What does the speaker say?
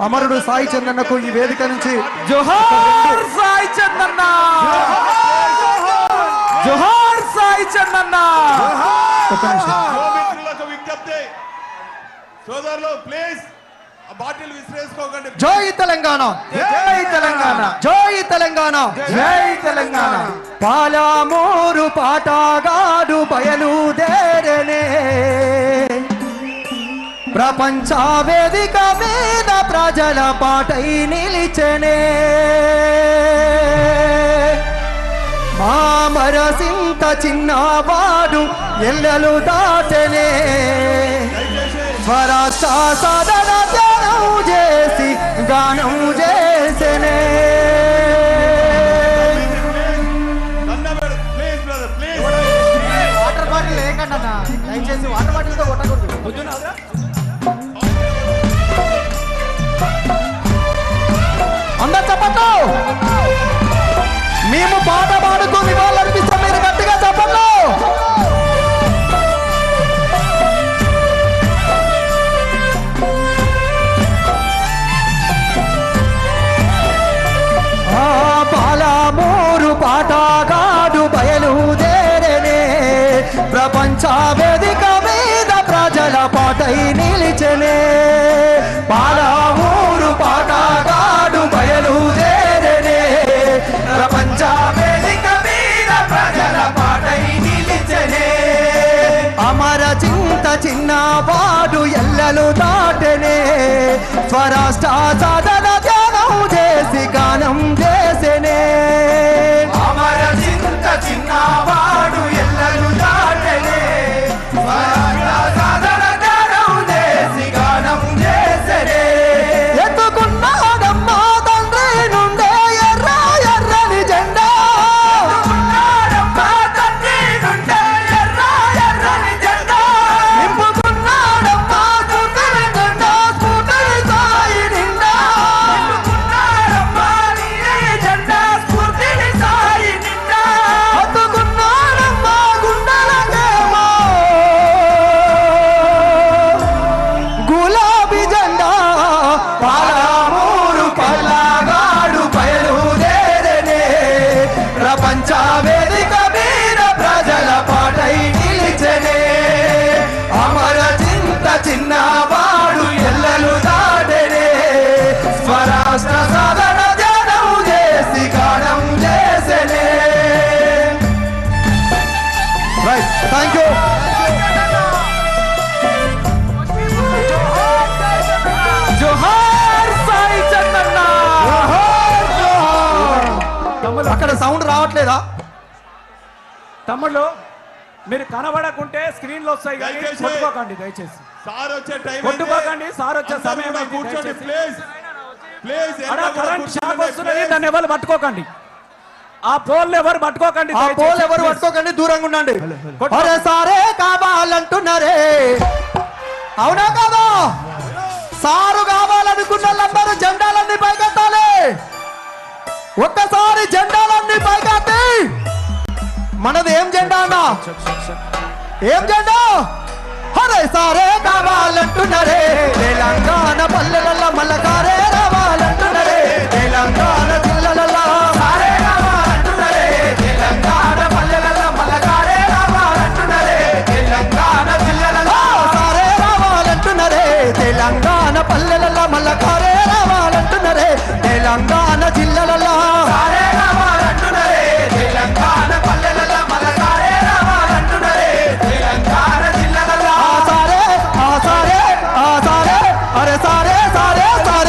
అమరుడు సాయి చందన్నకు ఈ వేదిక నుంచి జోహార్ సాయి చందన్న! జోహార్ సాయి చందన్న! ఒక్క నిమిషం. యువమిత్రులకు విజ్ఞప్తి. సోదరులు ప్లీజ్ ఆ బాటిల్ విసిరేసుకోకండి. జై తెలంగాణ! జై తెలంగాణ! జై తెలంగాణ! జై తెలంగాణ! పాలమూరు పాటగాడు బయలుదేరనే. ప్రపంచ వేదిక మీద ప్రజల పాటై నిలిచనే. మామరసింత చిన్నవాడు ఎల్లలు దాటనే. స్వరాష్ట్ర సాధన ధ్యానం చేసి గానం చేసనే. దండం పెడు please brother please. Water bottle లేకండి దయచేసి వాటర్ బాటిల్తో కొట్టకూడదు. అందరు చెప్పట్లు మేము పాట పాడుతూ నివాళులర్పిస్తాం మీరు గట్టిగా చెప్పట్లు పాలమూరు పాటగాడు బయలుదేరనే. ప్రపంచ వేదిక మీద ప్రజల పాటై నిలిచనే. పాలా చిన్నవాడు దాటనే స్వరాష్ట్ర స్వరాష్ట్ర సాధన ధ్యానం చేసి గానం చేసనే. రైట్ థ్యాంక్ యూ అక్కడ సౌండ్ రావట్లేదా? తమ్ముళ్ళు మీరు కనబడకుంటే స్క్రీన్లో వస్తాయి కానీ. కొట్టుకోకండి దయచేసి. సార్ వచ్చే టైం కొట్టుకోకండి సార్ వచ్చే సమయం కూర్చోండి ప్లీజ్. అక్కడ కరెంట్ షాక్ వస్తున్నది దాన్ని ఎవరు పట్టుకోకండి. ఆ పోల్ ఎవరు పట్టుకోకండి ఆ. పోల్ ఎవరు పట్టుకోకండి దూరంగా ఉండండి. అరే సారే కావాలంటున్నారే. అవునా కాదా? సారు కావాలనుకున్న వాళ్ళందరూ జెండాలన్నీ పైకెత్తాలి. ఒక్కసారి జెండాలన్నీ పైకెత్తి. మనది ఏం జెండా అన్నా? ఏం జెండా? అరే సారే కావాలంటున్నారే. తెలంగాణ పల్లెల తెలంగాణ పల్లెలలో మళ్ళా కారే రావాలంటున్నారే తెలంగాణ జిల్లలలో సారే ఆ సారే ఆ సారే అరే సారే సారే సారే.